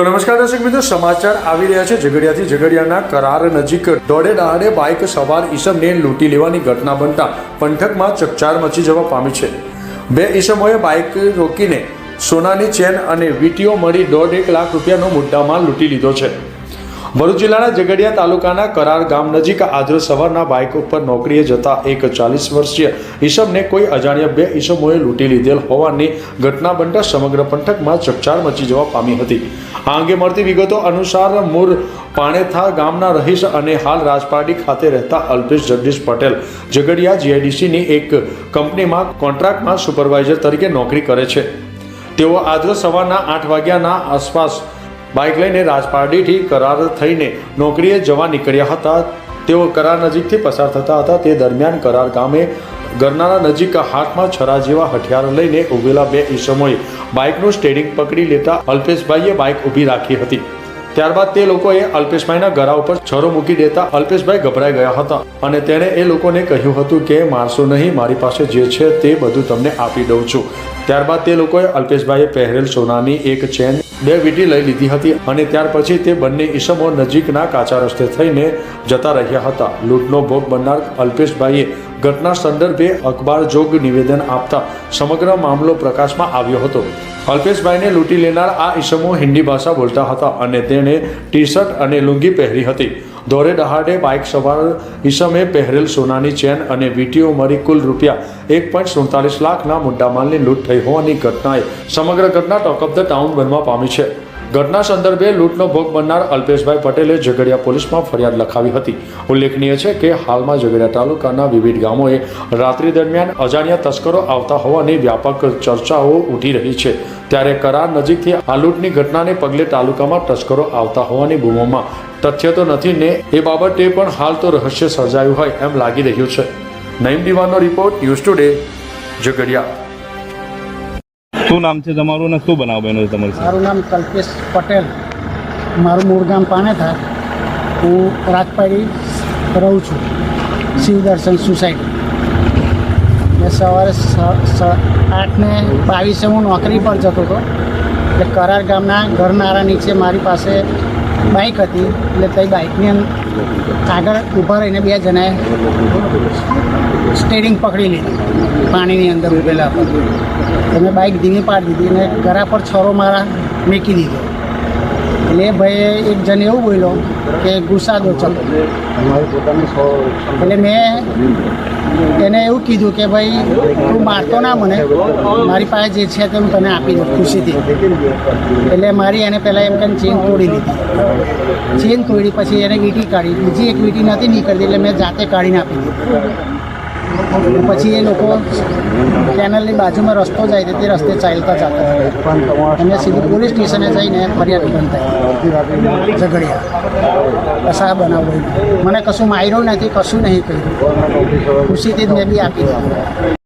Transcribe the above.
તો નમસ્કાર દર્શક મિત્રો, સમાચાર આવી રહ્યા છે ઝઘડિયાથી ઝઘડિયાના કરાર નજીક. દોડે દહાડે બાઇક સવાર ઈસમને લૂંટી લેવાની ઘટના બનતા પંથકમાં ચકચાર મચી જવા પામી છે. બે ઈસમોએ બાઇક રોકીને સોનાની ચેન અને વીટીઓ મળી દોઢ એક લાખ રૂપિયાનો મુદ્દામાલ લૂંટી લીધો છે. ભરૂચ જિલ્લાના ઝઘડિયા તાલુકાના કરાર ગામ નજીક આજરો સવારના બાઇક ઉપર નોકરીએ જતા એક ચાલીસ વર્ષીય ઈસમને કોઈ અજાણ્યા બે ઈસમોએ લૂંટી લીધેલ હોવાની ઘટના બનતા સમગ્ર પંથકમાં ચકચાર મચી જવા પામી હતી. આ અંગે મળતી વિગતો અનુસાર મૂળ પાણેથા ગામના રહીશ અને હાલ રાજપારડી ખાતે રહેતા અલ્પેશ જગદીશ પટેલ ઝઘડિયા જીઆઈડીસીની એક કંપનીમાં કોન્ટ્રાક્ટમાં સુપરવાઇઝર તરીકે નોકરી કરે છે. તેઓ આજરો સવારના આઠ વાગ્યાના આસપાસ બાઇક લઈને રાજપારડીથી કરાર થઈને નોકરીએ જવા નીકળ્યા હતા. તેઓ કરાર નજીકથી પસાર થતા હતા. તે દરમિયાન કરાર ગામે ગરનારા નજીક હાથમાં છરા જેવા હથિયાર લઈને ઊભેલા બે ઈસમોએ બાઇકનું સ્ટેરિંગ પકડી લેતા અલ્પેશભાઈએ બાઇક ઊભી રાખી હતી. ત્યારબાદ તે લોકોએ અલ્પેશભાઈના ગળા ઉપર છરો મૂકી દેતા અલ્પેશભાઈ ગભરાઈ ગયા હતા અને તેણે એ લોકોને કહ્યું હતું કે, મારશો નહીં, મારી પાસે જે છે તે બધું તમને આપી દઉં છું. ત્યારબાદ તે લોકોએ અલ્પેશભાઈએ પહેરેલ સોનાની એક ચેન બે વીટી લઈ લીધી હતી અને ત્યાર પછી તે બંને ઈસમો નજીકના કાચા રસ્તે થઈને જતા રહ્યા હતા. લૂંટનો ભોગ બનનાર અલ્પેશભાઈએ ઘટના સંદર્ભે અખબાર જોગ નિવેદન આપતા સમગ્ર મામલો પ્રકાશમાં આવ્યો હતો. અલ્પેશભાઈને લૂંટી લેનાર આ ઈસમો હિન્દી ભાષા બોલતા હતા અને તેણે ટી શર્ટ અને લુંગી પહેરી હતી. દોરે દહાડે બાઇક સવાર ઈસમે પહેરેલ સોનાની ચેન અને વીટીઓ મરી કુલ રૂપિયા એક પોઈન્ટ સુડતાલીસ લાખના મુદ્દામાલની લૂંટ થઈ હોવાની ઘટનાએ સમગ્ર ઘટના ટોક ઓફ ધ ટાઉન બનવા પામી છે. ઘટના સંદર્ભે લૂંટનો ભોગ બનનાર અલ્પેશભાઈ પટેલે ઝઘડિયા પોલીસમાં ફરિયાદ લખાવી હતી. ઉલ્લેખનીય છે કે હાલમાં ઝઘડિયા તાલુકાના વિવિધ ગામોએ રાત્રિ દરમિયાન અજાણ્યા તસ્કરો આવતા હોવાની વ્યાપક ચર્ચાઓ ઉઠી રહી છે. ત્યારે કરાર નજીકથી આ લૂંટની ઘટનાને પગલે તાલુકામાં તસ્કરો આવતા હોવાની બૂમોમાં તથ્ય તો નથી ને એ બાબતે પણ હાલ તો રહસ્ય સર્જાયું હોય એમ લાગી રહ્યું છે. નઈમ દિવાનો રિપોર્ટ ન્યૂઝ ટુડે, ઝઘડિયા. શું નામ છે તમારું ને શું બનાવ બન્યો છે તમારું મારું નામ કલ્પેશ પટેલ. મારું મૂળ ગામ પાનેથા. હું રાજપાડી રહું છું. શિવદર્શન સોસાયટી. મેં સવારે આઠને બાવીસે હું નોકરી પર જતો હતો. એટલે કરાર ગામના ઘરનારા નીચે મારી પાસે બાઇક હતી, એટલે તે બાઇકની આગળ ઊભા રહીને બે જણાએ સ્ટેરિંગ પકડી લીધી, પાણીની અંદર ઊભેલા હતા. તો બાઇક ધીમી પાડી દીધી અને ગળા પર છરો મારા મેકી દીધો. એટલે એ ભાઈએ એક જણ એવું બોલ્યો કે ગુસ્સા દો ચલો એટલે મેં એને એવું કીધું કે ભાઈ, તું મારતો ના મને. મારી પાસે જે છે તે હું તને આપી દઉં ખુશીથી. એટલે મારી એને પહેલાં એમ કરીને ચેન તોડી દીધી ચેન તોડી પછી એને વીટી કાઢી. બીજી એક વીટી નથી નીકળતી એટલે મેં જાતે કાઢીને આપી દીધી. પછી એ લોકો કેનલની બાજુમાં રસ્તો જાય છે, તે રસ્તે ચાલતા ચાલતા અને સીધું પોલીસ સ્ટેશને જઈને ફરિયાદ બંધાઈ ઝઘડિયા. કશા બનાવ મને કશું માર્યું નથી, કશું નહીં કર્યું. ખુશીથી જ મેં બી આપી દીધું.